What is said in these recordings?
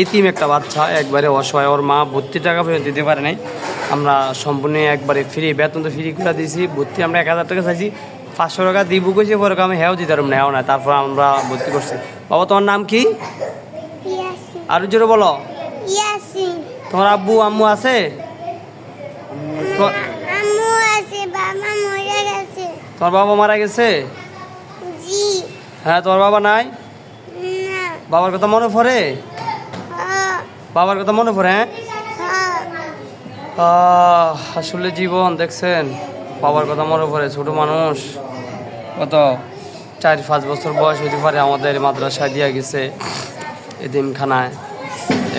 ইতিম একটা বাচ্চা একবারে অসহায়। ওর মা ভর্তি টাকা পর্যন্ত দিতে পারে নাই। আমরা সম্পূর্ণ একবারে ফ্রি বেতন তো ফ্রি করে দিয়েছি। ভর্তি আমরা এক হাজার টাকা চাইছি। পাঁচশো টাকা দিব কইছি পরে আমি হেও দিতে পারব না হেও না। তারপর আমরা ভর্তি করছি। বাবা তোমার নাম কি? আরও জোরে বলো। তোমার আব্বু আম্মু আছে? তোমার- বাবা মারা গেছে? হ্যাঁ তোমার বাবা নাই? বাবার কথা মনে পড়ে? বাবার কথা মনে পড়ে হ্যাঁ? হ্যাঁ। আহ, আসলে জীবন দেখছেন? বাবার কথা মনে পড়ে ছোট মানুষ। কত চার পাঁচ বছর বয়স হতে পারে আমাদের মাদ্রাসায় দিয়া গেছে এদিমখানায়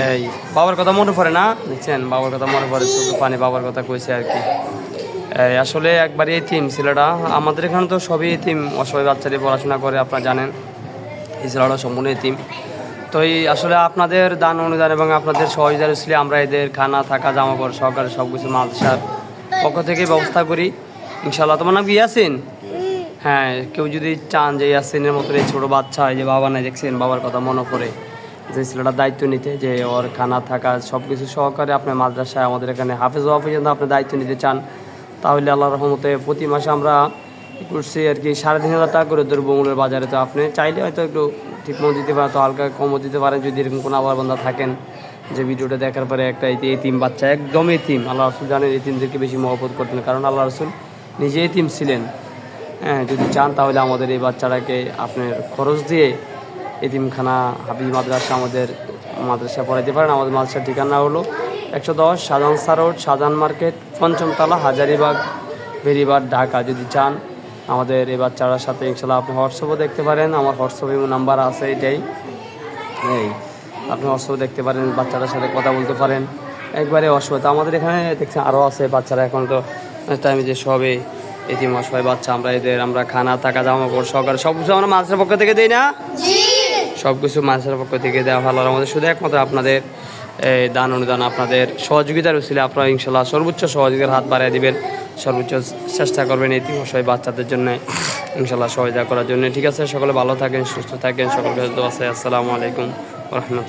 এই বাবার কথা মনে পড়ে না? দেখছেন? বাবার কথা মনে পড়ে ছোট পানি বাবার কথা কইছে আর কি। এই আসলে একবার এতিম ছেলেটা আমাদের এখানে তো সবই এতিম অসহায় বাচ্চাদের পড়াশোনা করে আপনারা জানেন। এই ছেলেটা সম্পূর্ণ এতিম। তো এই আসলে আপনাদের দান অনুদান এবং আপনাদের সহযোগিতা ছিল আমরা এদের খানা, থাকা জামা কাপড় সহকারে সব কিছু মাদ্রাসার পক্ষ থেকে ব্যবস্থা করি। ইনশাল্লাহ তোমার নাম ইয়াসিন? হ্যাঁ কেউ যদি চান যে ইয়াসিনের মতো এই ছোটো বাচ্চা, এই যে বাবা নাই, দেখছেন, বাবার কথা মনে পড়ে, যে ছেলেটার দায়িত্ব নিতে, যে ওর খানা, থাকা সব কিছু সহকারে আপনার মাদ্রাসায় আমাদের এখানে হাফেজ হওয়া পর্যন্ত আপনি দায়িত্ব নিতে চান, তাহলে আল্লাহ রহমতে প্রতি মাসে আমরা করছি আর কি। সাড়ে তিন হাজার টাকা করে দ্রব্যমূল্যের বাজারে। তো আপনি চাইলে হয়তো একটু ঠিক মতো দিতে পারেন, তো হালকা কমও দিতে পারেন যদি এরকম কোনো আবার বন্ধা থাকেন। যে ভিডিওটা দেখার পরে একটা এই তিন বাচ্চা, একদম এতিম। আল্লাহ রসুল জানেন এই তিনদেরকে বেশি মহব্বত করতেন, কারণ আল্লাহ রসুল নিজে এতিম ছিলেন। হ্যাঁ যদি চান তাহলে আমাদের এই বাচ্চাটাকে আপনার খরচ দিয়ে এতিমখানা, হাফিজ মাদ্রাসা আমাদের মাদ্রাসা পড়াইতে পারেন। আমাদের মাদ্রাসার ঠিকানা হলো একশো দশ শাহজাহান সার রোড শাহজাহান মার্কেট, পঞ্চমতলা, হাজারিবাগ বেরিবাগ ঢাকা। যদি চান আমাদের এই বাচ্চাটার সাথে ইনশাল্লাহ আপনি হোয়াটসঅ্যাপও দেখতে পারেন আমার হোয়াটসঅ্যাপে নাম্বার আছে এটাই। এই আপনি হোয়াটসঅ্যাপে দেখতে পারেন বাচ্চাটার সাথে কথা বলতে পারেন। একবারে অসুবিধা আমাদের এখানে দেখছেন আরও আছে বাচ্চারা এখন তো টাইমে যে সবে এতিম অসহায় বাচ্চা আমরা এদের আমরা খানা থাকা জামা কাপড় সহকারে সব কিছু আমরা মাছের পক্ষ থেকে দিই না? সব কিছু মাছের পক্ষ থেকে দেওয়া ভালো আমাদের শুধু একমাত্র আপনাদের এই, দান অনুদান আপনাদের সহযোগিতার ছিল আপনারা ইনশাল্লাহ সর্বোচ্চ সহযোগিতার হাত বাড়িয়ে দিবেন। সর্বোচ্চ চেষ্টা করবেন এই মশাই বাচ্চাদের জন্য। ইনশাল্লাহ সহায়তা করার জন্য। ঠিক আছে, সকলে ভালো থাকেন, সুস্থ থাকেন সকলকে আসসালামু আলাইকুম রহমতুল্লাহ।